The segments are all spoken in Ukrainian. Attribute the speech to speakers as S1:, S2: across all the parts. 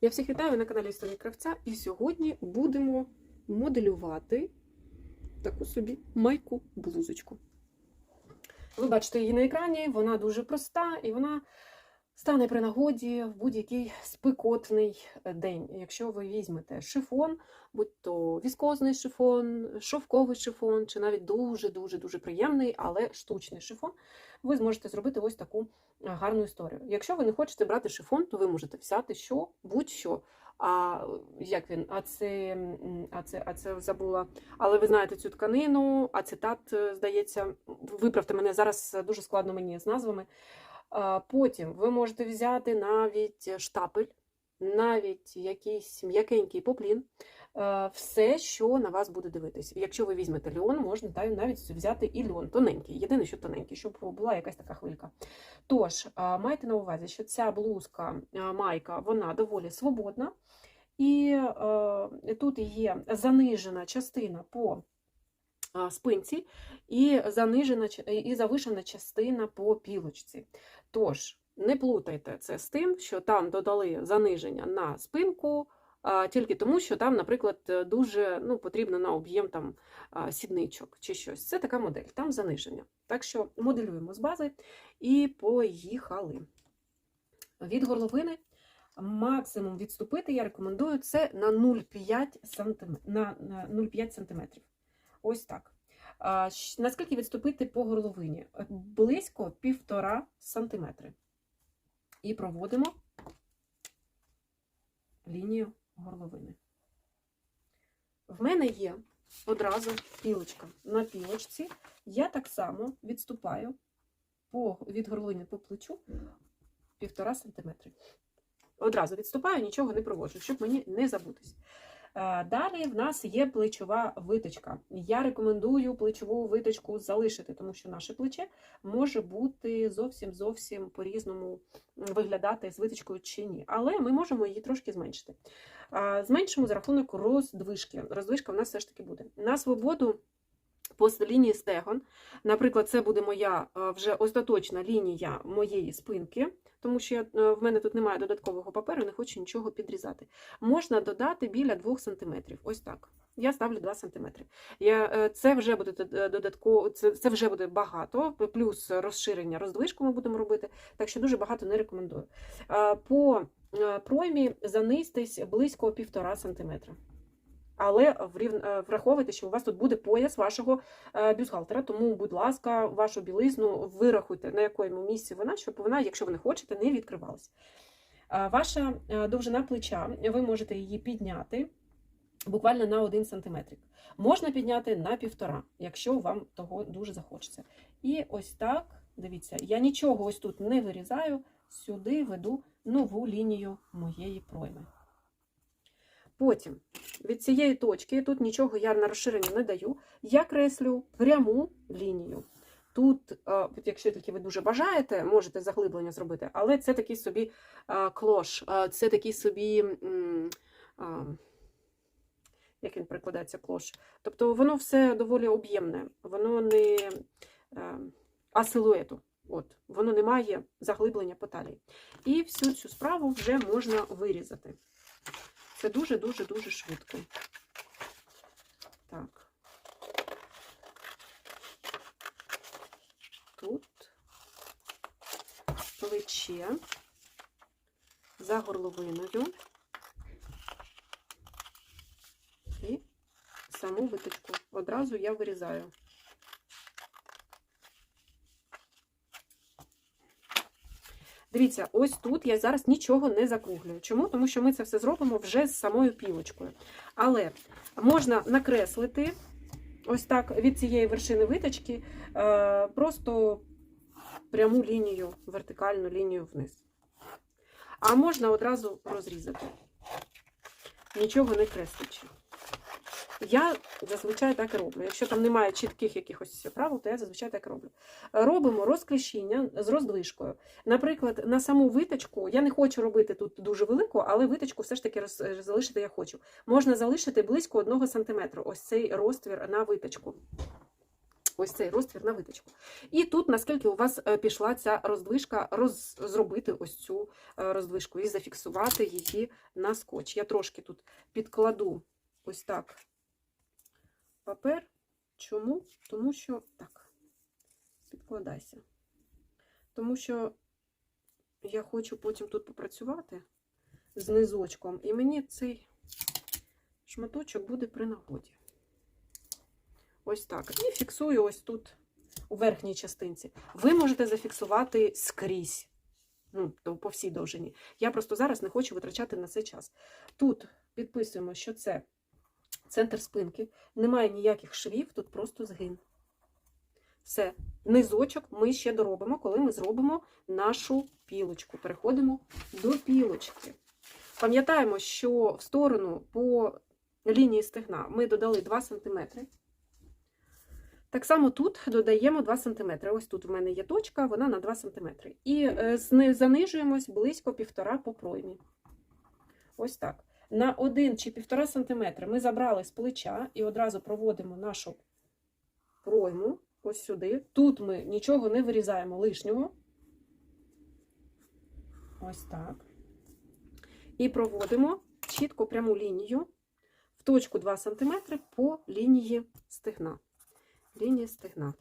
S1: Я всіх вітаю на каналі Історія Кравця, і сьогодні будемо моделювати таку собі майку блузочку. Ви бачите її на екрані, вона дуже проста і вона стане при нагоді в будь-який спекотний день. Якщо ви візьмете шифон, будь то віскозний шифон, шовковий шифон, чи навіть дуже-дуже дуже приємний, але штучний шифон, ви зможете зробити ось таку гарну історію. Якщо ви не хочете брати шифон, то ви можете взяти що, будь-що. А як він? А це, а це, а це забула. Але ви знаєте цю тканину, ацетат, е, здається, виправте мене зараз е, дуже складно мені з назвами. Потім ви можете взяти навіть штапель, навіть якийсь м'якенький поплін, е, все, що на вас буде дивитись. Якщо ви візьмете льон, можна навіть взяти і льон тоненький. Єдине, що тоненький, щоб була якась така хвилька. Тож, майте на увазі, що ця блузка, майка, вона доволі свободна. І е, тут є занижена частина по спинці і занижена і завишена частина по пілочці. Тож, не плутайте це з тим, що там додали заниження на спинку, тільки тому, що там, наприклад, е, дуже ну, потрібно на об'єм там сідничок чи щось. Це така модель, там заниження. Так що моделюємо з бази і поїхали. Від горловини максимум відступити я рекомендую це на 0,5 см. На, на 0,5 см. Ось так. Наскільки відступити по горловині? Е, Близько 1,5 см. І проводимо лінію горловини. В мене є одразу пілочка. На пілочці я так само відступаю по, від горловини по плечу 1,5 см. Одразу відступаю, нічого не проводжу, щоб мені не забутись. Е, Далі в нас є плечова виточка. Я рекомендую плечову виточку залишити, тому що наше плече може бути зовсім зовсім по-різному виглядати з виточкою чи ні. Але ми можемо її трошки зменшити. Зменшимо за рахунок роздвижки. Роздвижка в нас все ж таки буде. На свободу по лінії стегон. Наприклад, це буде моя е, вже остаточна лінія моєї спинки, тому що я, е, в мене тут немає додаткового паперу, не хочу нічого підрізати. Можна додати біля 2 см. Ось так. Я ставлю 2 см. Я, е, це вже буде додатково, це, це вже буде багато, плюс розширення роздвижку ми будемо робити, так що дуже багато не рекомендую. По проймі занизьтесь близько 1,5 см. Але е, враховуйте, що у вас тут буде пояс вашого е, бюстгальтера, тому, будь ласка, вашу білизну вирахуйте, на якому місці вона, щоб вона, якщо ви не хочете, не відкривалась. Е, Ваша довжина плеча, ви можете її підняти буквально на 1 см. Можна підняти на півтора, якщо вам того дуже захочеться. І ось так, дивіться, я нічого ось тут не вирізаю, сюди веду нову лінію моєї пройми. Потім від цієї точки, тут нічого я на розширення не даю, я креслю пряму лінію. Тут, е, якщо тільки ви дуже бажаєте, можете заглиблення зробити, але це такий собі е, клош, е, це такий собі, як він прикладається, клош. Тобто воно все доволі об'ємне, воно не е, асилуету. От, воно не має заглиблення по талії. І всю цю справу вже можна вирізати. Це дуже-дуже-дуже швидко. Так. Тут плече за горловиною і саму виточку. Одразу я вирізаю. Дивіться, ось тут я зараз нічого не закруглюю. Чому? Тому що ми це все зробимо вже з самою пілочкою. Але можна накреслити ось так від цієї вершини виточки е, просто пряму лінію, вертикальну лінію вниз. А можна одразу розрізати, нічого не креслячи. Я зазвичай так і роблю. Якщо там немає чітких якихось правил, то я зазвичай так роблю. Робимо розкліщення з роздвижкою. Наприклад, на саму виточку я не хочу робити тут дуже велику, але виточку все ж таки роз, залишити я хочу. Можна залишити близько 1 см ось цей розтвір на виточку. ось цей розтвір на виточку. І тут, наскільки у вас е, пішла ця роздвижка, роз, зробити ось цю е, роздвижку і зафіксувати її на скотч. Я трошки тут підкладу ось так папер. Чому? Тому що так, підкладайся. Тому що я хочу потім тут попрацювати з низочком, і мені цей шматочок буде при нагоді. Ось так. І фіксую ось тут, у верхній частинці. Ви можете зафіксувати скрізь, ну, то по всій довжині. Я просто зараз не хочу витрачати на це час. Тут підписуємо, що це центр спинки, немає ніяких швів, тут просто згин. Все, низочок ми ще доробимо, коли ми зробимо нашу пілочку. Переходимо до пілочки. Пам'ятаємо, що в сторону по лінії стегна ми додали 2 см. Так само тут додаємо 2 см. Ось тут в мене є точка, вона на 2 см. І е, занижуємось близько 1,5 по проймі. Ось так. На 1 чи 1,5 см ми забрали з плеча і одразу проводимо нашу пройму ось сюди. Тут ми нічого не вирізаємо лишнього. Ось так. І проводимо чітко пряму лінію в точку 2 см по лінії стегна. Лінія стегна.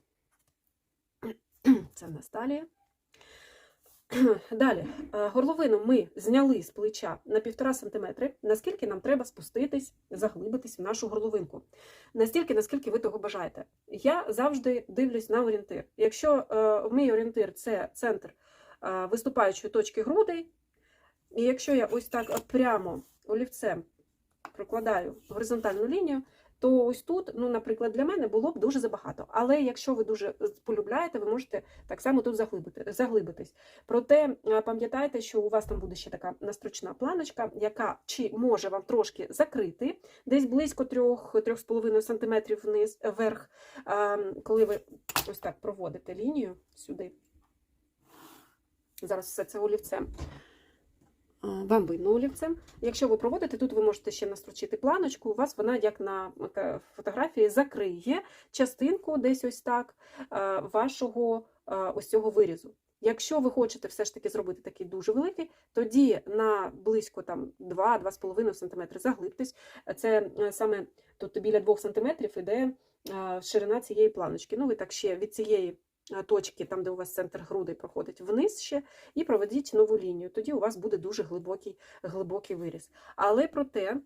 S1: Це в нас. Далі, е, горловину ми зняли з плеча на 1,5 см, наскільки нам треба спуститись, заглибитись в нашу горловинку. Настільки, наскільки ви того бажаєте. Я завжди дивлюсь на орієнтир. Якщо е, мій орієнтир це центр е, виступаючої точки грудей, і якщо я ось так прямо олівцем прокладаю горизонтальну лінію, то ось тут, ну, наприклад, для мене було б дуже забагато. Але якщо ви дуже полюбляєте, ви можете так само тут заглибити, заглибитись. Проте е, пам'ятайте, що у вас там буде ще така настрочна планочка, яка чи може вам трошки закрити, десь близько 3-3,5 см вниз, вверх, е, коли ви ось так проводите лінію сюди. Зараз все це олівцем. А, Вам видно. Якщо ви проводите, тут ви можете ще настрочити планочку, у вас вона, як на е, фотографії, закриє частинку десь ось так е, вашого е, ось цього вирізу. Якщо ви хочете все ж таки зробити такий дуже великий, тоді на близько 2-2,5 см заглибтесь. Це е, саме тут біля 2 см іде е, ширина цієї планочки. Ну, ви так ще від цієї е, точки, там, де у вас центр грудей проходить вниз ще, і проведіть нову лінію. Тоді у вас буде дуже глибокий, глибокий виріз. Але проте.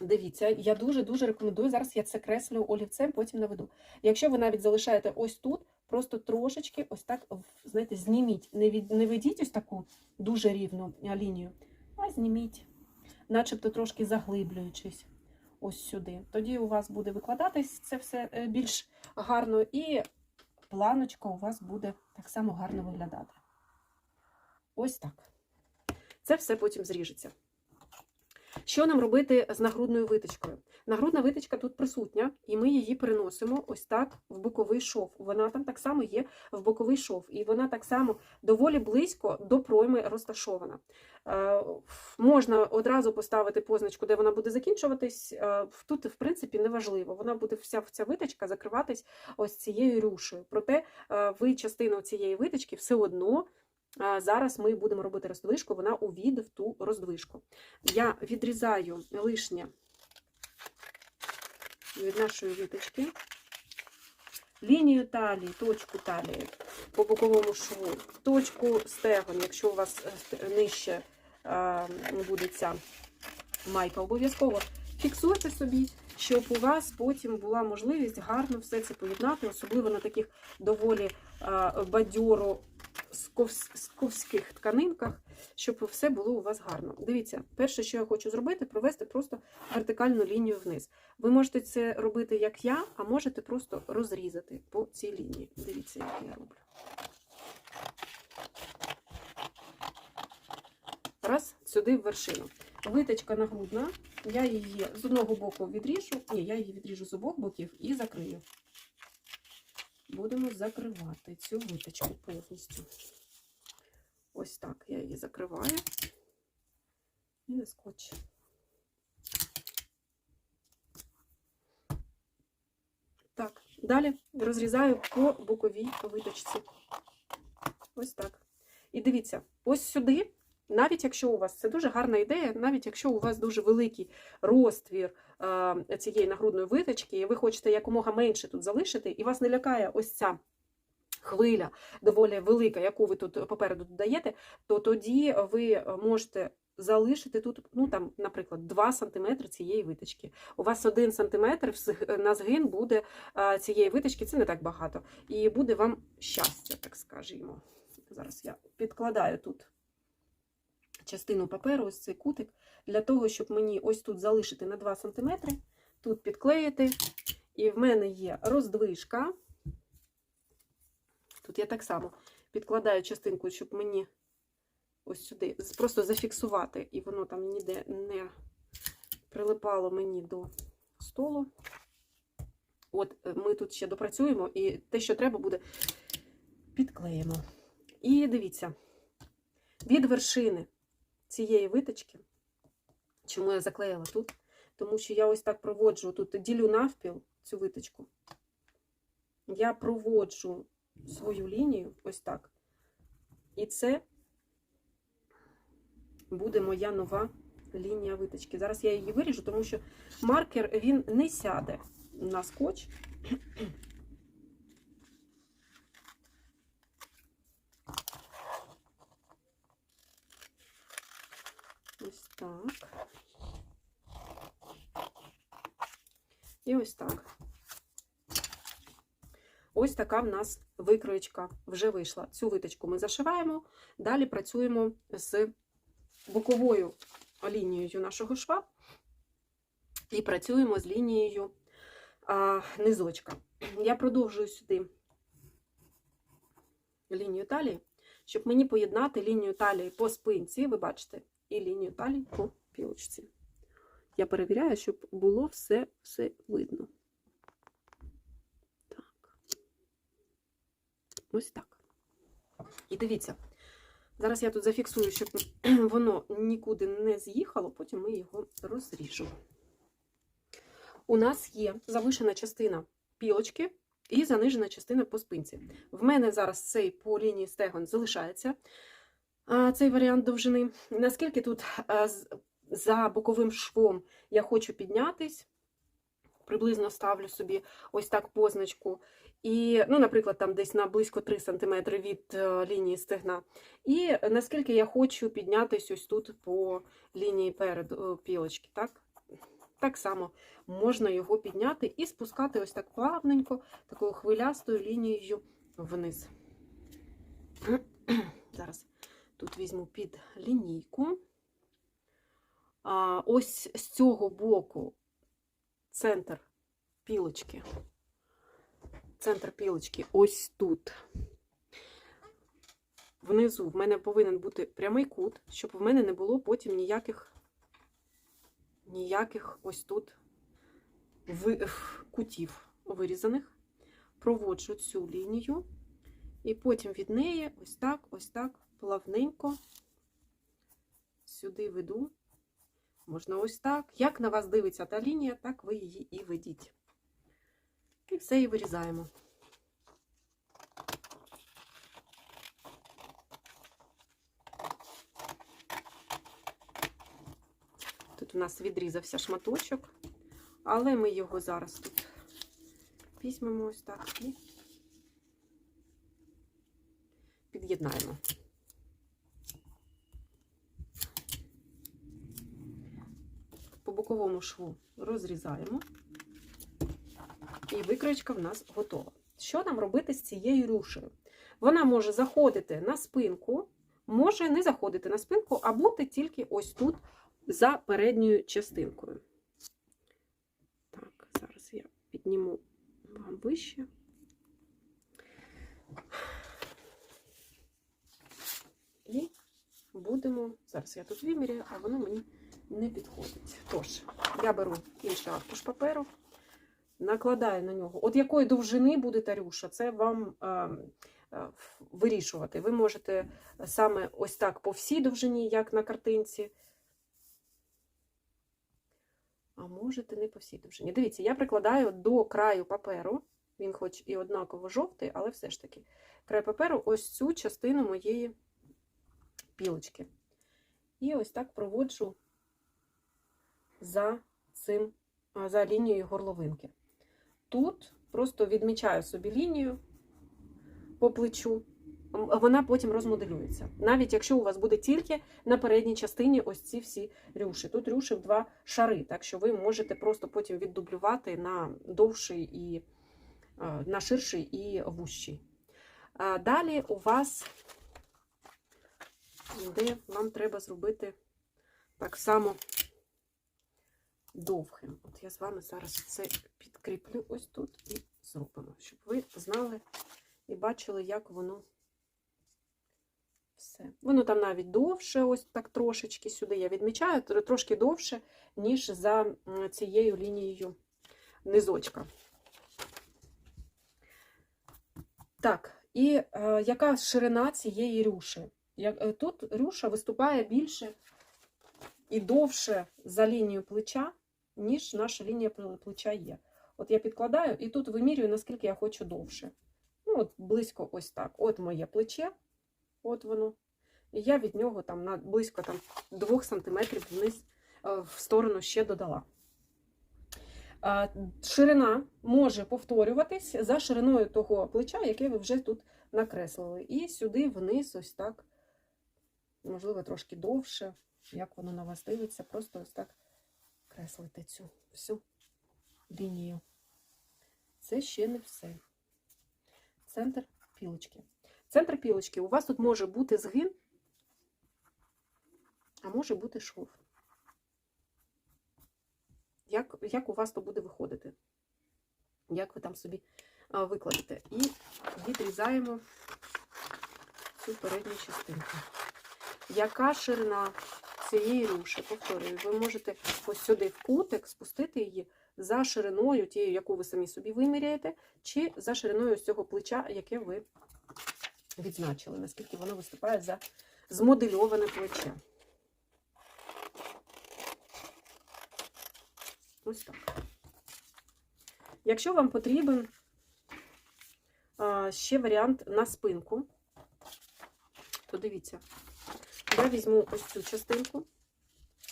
S1: Дивіться, я дуже-дуже рекомендую. Зараз я це креслю олівцем, потім наведу. Якщо ви навіть залишаєте ось тут, просто трошечки ось так, знаєте, зніміть. Не, від, не ведіть ось таку дуже рівну лінію, а зніміть, начебто трошки заглиблюючись ось сюди. Тоді у вас буде викладатись це все е, більш гарно, і планочка у вас буде так само гарно виглядати. Ось так. Це все потім зріжеться. Що нам робити з нагрудною виточкою? Нагрудна виточка тут присутня, і ми її переносимо ось так в боковий шов. Вона там так само є в боковий шов, і вона так само доволі близько до пройми розташована. Е, Можна одразу поставити позначку, де вона буде закінчуватись. Е, Тут, в принципі, не важливо. Вона буде вся ця виточка закриватись ось цією рюшею. Проте е, ви частину цієї виточки все одно. Зараз ми будемо робити роздвижку, вона увійде в ту роздвижку. Я відрізаю лишнє від нашої виточки. Лінію талії, точку талії по боковому шву, точку стегон, якщо у вас е, нижче буде ця майка, обов'язково фіксуйте собі, щоб у вас потім була можливість гарно все це поєднати, особливо на таких доволі бадьоро сковських тканинках, щоб все було у вас гарно. Дивіться, перше, що я хочу зробити, провести просто вертикальну лінію вниз. Ви можете це робити як я, а можете просто розрізати по цій лінії. Дивіться, як я роблю. Раз, сюди в вершину. Виточка нагрудна, я її з одного боку відріжу, ні, я її відріжу з обох боків і закрию. Будемо закривати цю виточку повністю. Ось так я її закриваю і на скотч. Так, далі. Розрізаю по боковій виточці. Ось так. І дивіться, ось сюди, навіть якщо у вас це дуже гарна ідея, навіть якщо у вас дуже великий розтвір цієї нагрудної виточки, і ви хочете якомога менше тут залишити, і вас не лякає ось ця хвиля доволі велика, яку ви тут попереду додаєте, то тоді ви можете залишити тут, ну там, наприклад, 2 см цієї виточки. У вас 1 см на згин буде цієї виточки, це не так багато. І буде вам щастя, так скажімо. Зараз я підкладаю тут частину паперу, ось цей кутик, для того, щоб мені ось тут залишити на 2 см, тут підклеїти. І в мене є роздвижка. Тут я так само підкладаю частинку, щоб мені ось сюди просто зафіксувати, і воно там ніде не прилипало мені до столу. От е, ми тут ще допрацюємо, і те, що треба буде, підклеїмо. І дивіться, від вершини цієї виточки, чому я заклеїла тут, тому що я ось так проводжу, тут ділю навпіл цю виточку. Я проводжу свою лінію ось так. І це буде моя нова лінія виточки. Зараз я її виріжу, тому що маркер він не сяде на скотч. Ось так. І ось так. Ось така в нас викроєчка вже вийшла. Цю виточку ми зашиваємо, далі працюємо з боковою лінією нашого шва і працюємо з лінією а, низочка. Я продовжую сюди лінію талії, щоб мені поєднати лінію талії по спинці, ви бачите, і лінію талії по пілочці. Я перевіряю, щоб було все, все видно. Так. Ось так. І дивіться, зараз я тут зафіксую, щоб воно нікуди не з'їхало, потім ми його розріжемо. У нас є завишена частина пілочки і занижена частина по спинці. В мене зараз цей по лінії стегон залишається цей варіант довжини. Наскільки тут за боковим швом я хочу піднятись, приблизно ставлю собі ось так позначку. І, ну, наприклад, там десь на близько 3 см від е, лінії стегна. І наскільки я хочу піднятись ось тут по лінії перед е, пілочки. Так? так само можна його підняти і спускати ось так плавненько, такою хвилястою лінією вниз. Зараз тут візьму під лінійку. А, ось з цього боку центр пілочки. Центр пілочки ось тут. Внизу в мене повинен бути прямий кут, щоб в мене не було потім ніяких, ніяких ось тут кутів вирізаних. Проводжу цю лінію, і потім від неї ось так, ось так, плавненько сюди веду. Можна ось так. Як на вас дивиться та лінія, так ви її і ведіть. І все і вирізаємо. Тут у нас відрізався шматочок, але ми його зараз тут візьмемо ось так і під'єднаємо. По боковому шву розрізаємо, і викроєчка в нас готова. Що нам робити з цією рюшею? Вона може заходити на спинку, може не заходити на спинку, а бути тільки ось тут за передньою частинкою. Так, зараз я підніму вам вище. І будемо. Зараз я тут виміряю, а воно мені не підходить. Тож, я беру інший аркуш паперу, накладаю на нього. От якої довжини буде тарюша, це вам е, е, вирішувати. Ви можете саме ось так по всій довжині, як на картинці. А можете не по всій довжині. Дивіться, я прикладаю до краю паперу Він хоч і однаково жовтий, але все ж таки. Край паперу ось цю частину моєї пілочки. І ось так проводжу за цим, за лінією горловинки. Тут просто відмічаю собі лінію по плечу, вона потім розмоделюється. Навіть якщо у вас буде тільки на передній частині ось ці всі рюші. Тут рюші два шари, так що ви можете просто потім віддублювати на довший і на ширший і вущий. Далі у вас, де вам треба зробити так само довгим. От я з вами зараз це підкріплю ось тут і зробимо, щоб ви знали і бачили, як воно все. Воно там навіть довше, ось так трошечки сюди я відмічаю, трошки довше, ніж за цією лінією низочка. Так, і е, яка ширина цієї рюші? Як, е, тут рюша виступає більше і довше за лінію плеча, ніж наша лінія плеча є. От я підкладаю і тут вимірюю, наскільки я хочу довше. Ну, от близько ось так. От моє плече, от воно. І я від нього там на близько там, 2 см вниз е, в сторону ще додала. Ширина може повторюватись за шириною того плеча, яке ви вже тут накреслили. І сюди вниз, ось так, можливо, трошки довше, як воно на вас дивиться, просто ось так креслити цю всю лінію. Це ще не все. Центр пілочки. Центр пілочки у вас тут може бути згин, а може бути шов. Як, як у вас то буде виходити? Як ви там собі а, викладете? І відрізаємо цю передню частинку. Яка ширина цієї руші? Повторюю, ви можете ось сюди в кутик спустити її за шириною, тією, яку ви самі собі виміряєте, чи за шириною цього плеча, яке ви відзначили, наскільки воно виступає за змодельоване плече. Ось так. Якщо вам потрібен ще варіант на спинку, то дивіться, я візьму ось цю частинку.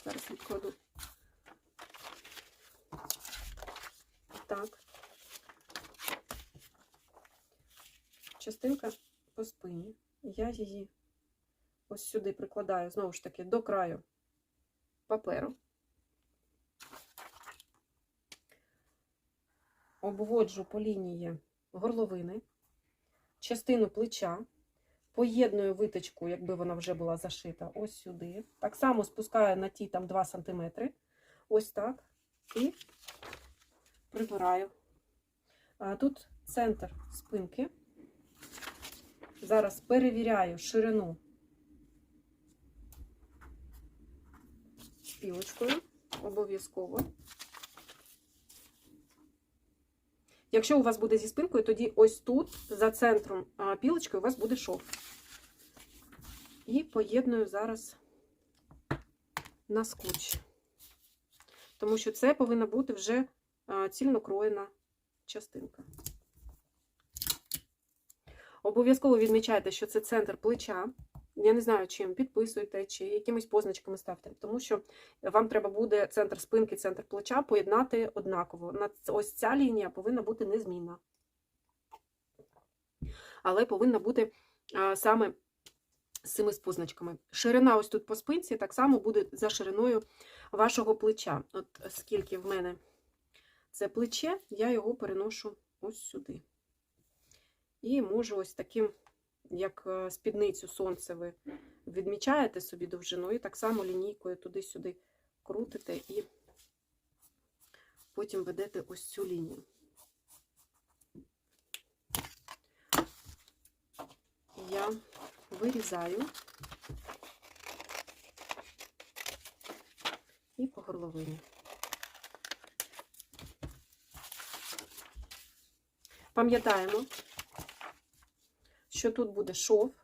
S1: Зараз відкладу. Так. Частинка по спині. Я її ось сюди прикладаю, знову ж таки, до краю паперу. Обводжу по лінії горловини, частину плеча, поєдную виточку, якби вона вже була зашита, ось сюди. Так само спускаю на ті там 2 см. Ось так. І прибираю. А тут центр спинки. Зараз перевіряю ширину пілочкою, обов'язково. Якщо у вас буде зі спинкою, тоді ось тут, за центром пілочки, у вас буде шов. І поєдную зараз на скотч. Тому що це повинна бути вже а, цільно кроєна частинка. Обов'язково відмічайте, що це центр плеча. Я не знаю, чим підписуйте, чи якимись позначками ставте, тому що вам треба буде центр спинки, центр плеча поєднати однаково. Ось ця лінія повинна бути незмінна. Але повинна бути саме з цими з позначками. Ширина ось тут по спинці так само буде за шириною вашого плеча. От скільки в мене це плече, я його переношу ось сюди. І можу ось таким, як е, спідницю сонце ви відмічаєте собі довжину, і так само лінійкою туди-сюди крутите і потім ведете ось цю лінію. Я вирізаю і по горловині. Пам'ятаємо, що тут буде шов.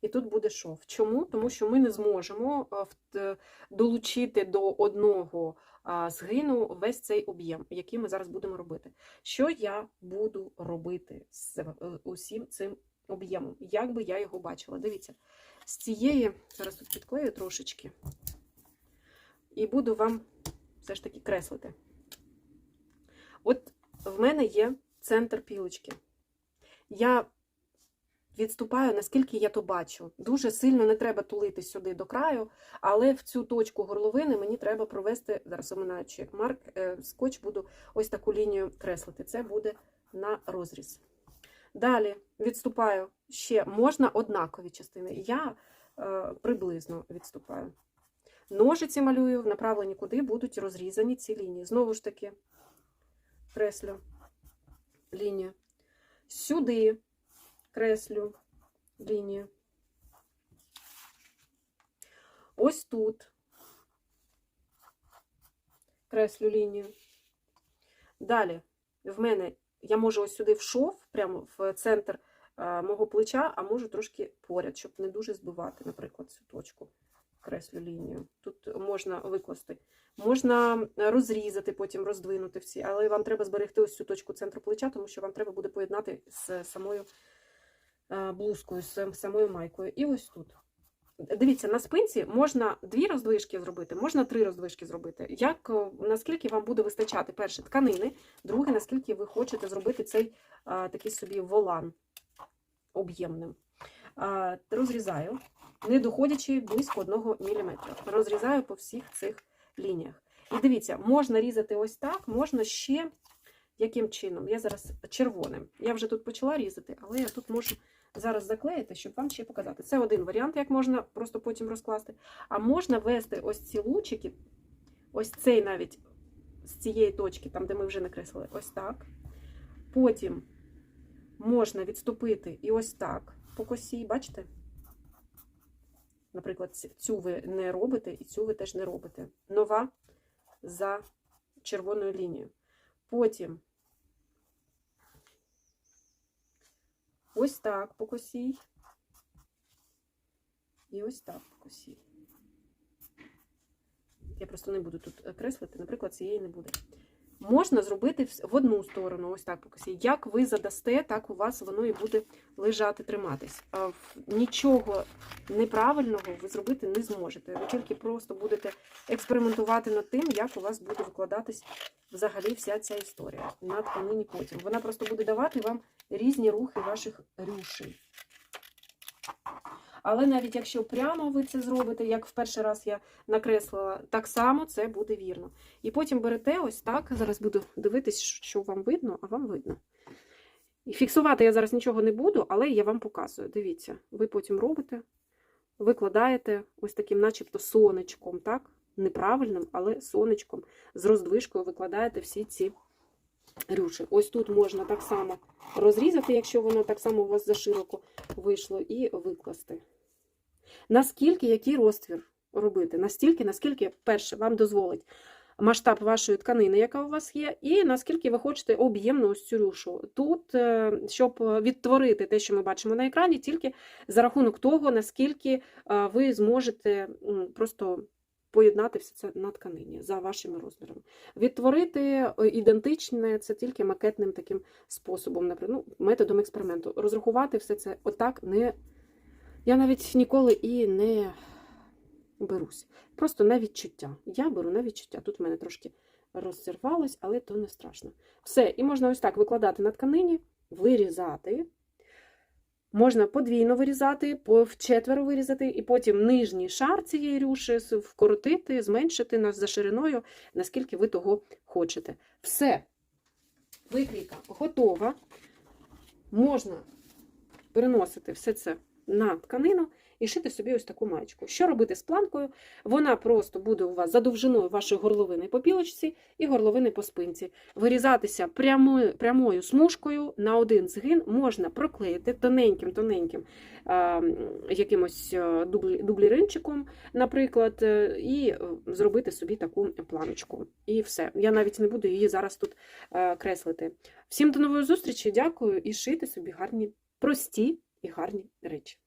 S1: і тут буде шов. Чому? Тому що ми не зможемо в- е, долучити до одного згину весь цей об'єм, який ми зараз будемо робити. Що я буду робити з е, усім цим об'ємом? Як би я його бачила? Дивіться, з цієї, зараз тут підклею трошечки, і буду вам все ж таки креслити. От в мене є центр пілочки. Я відступаю, наскільки я то бачу. Дуже сильно не треба тулити сюди до краю, але в цю точку горловини мені треба провести, зараз оминаючи марк, е, скотч, буду ось таку лінію креслити. Це буде на розріз. Далі відступаю ще, можна однакові частини. Я е, приблизно відступаю. Ножиці малюю в направленні, куди будуть розрізані ці лінії. Знову ж таки, креслю лінію. Сюди креслю лінію. Ось тут креслю лінію. Далі в мене я можу ось сюди в шов, прямо в центр е, мого плеча, а можу трошки поряд, щоб не дуже збивати, наприклад, цю точку. Креслю лінію. Тут можна викласти. Можна розрізати, потім роздвинути всі, але вам треба зберегти ось цю точку центру плеча, тому що вам треба буде поєднати з самою е, блузкою, з самою майкою. І ось тут. Дивіться, на спинці можна дві роздвижки зробити, можна три роздвижки зробити. Як, е, наскільки вам буде вистачати перше тканини, друге, наскільки ви хочете зробити цей а, такий собі волан об'ємним. Розрізаю, не доходячи близько 1 мм. Розрізаю по всіх цих лініях. І дивіться, можна різати ось так, можна ще яким чином? Я зараз червоним. Я вже тут почала різати, але я тут можу зараз заклеїти, щоб вам ще показати. Це один варіант, як можна просто потім розкласти. А можна вести ось ці лучики, ось цей навіть з цієї точки, там, де ми вже накреслили, ось так. Потім можна відступити і ось так по косі, бачите? Наприклад, цю ви не робите, і цю ви теж не робите. Нова за червоною лінією. Потім ось так по косій. І ось так по косій. Я просто не буду тут е, креслити, наприклад, цієї не буде. Можна зробити в одну сторону, ось так по. Як ви задасте, так у вас воно і буде лежати, триматись. Нічого неправильного ви зробити не зможете. Ви тільки просто будете експериментувати над тим, як у вас буде викладатись взагалі вся ця історія на тканині потім. Вона просто буде давати вам різні рухи ваших рюшей. Але навіть якщо прямо ви це зробите, як в перший раз я накреслила, так само це буде вірно. І потім берете ось так. Зараз буду дивитись, що вам видно, а вам видно. І фіксувати я зараз нічого не буду, але я вам показую. Дивіться, ви потім робите, викладаєте ось таким, начебто, сонечком, так? Неправильним, але сонечком з роздвижкою викладаєте всі ці рюші. Ось тут можна так само розрізати, якщо воно так само у вас зашироко вийшло, і викласти. Наскільки який розтвір робити? Настільки, наскільки, перше, вам дозволить масштаб вашої тканини, яка у вас є, і наскільки ви хочете об'ємну ось цю рюшу. Тут, е, щоб відтворити те, що ми бачимо на екрані, тільки за рахунок того, наскільки е, ви зможете просто поєднати все це на тканині за вашими розмірами. Відтворити е, ідентичне це тільки макетним таким способом, наприклад, ну, методом експерименту. Розрахувати все це отак не. Я навіть ніколи і не берусь. Просто на відчуття. Я беру на відчуття. Тут в мене трошки розірвалось, але то не страшно. Все, і можна ось так викладати на тканині, вирізати. Можна подвійно вирізати, по вчетверо вирізати, і потім нижній шар цієї рюші вкоротити, зменшити за шириною, наскільки ви того хочете. Все. Викрійка готова. Можна переносити все це на тканину і шити собі ось таку маєчку. Що робити з планкою? Вона просто буде у вас за довжиною вашої горловини по пілочці і горловини по спинці. Вирізатися прямою, прямою смужкою на один згин можна проклеїти тоненьким-тоненьким якимось е, дублі, дубліринчиком, наприклад, е, і е, зробити собі таку планочку. І все. Я навіть не буду її зараз тут креслити. Всім до нової зустрічі, дякую і шити собі гарні, прості і гарні речі.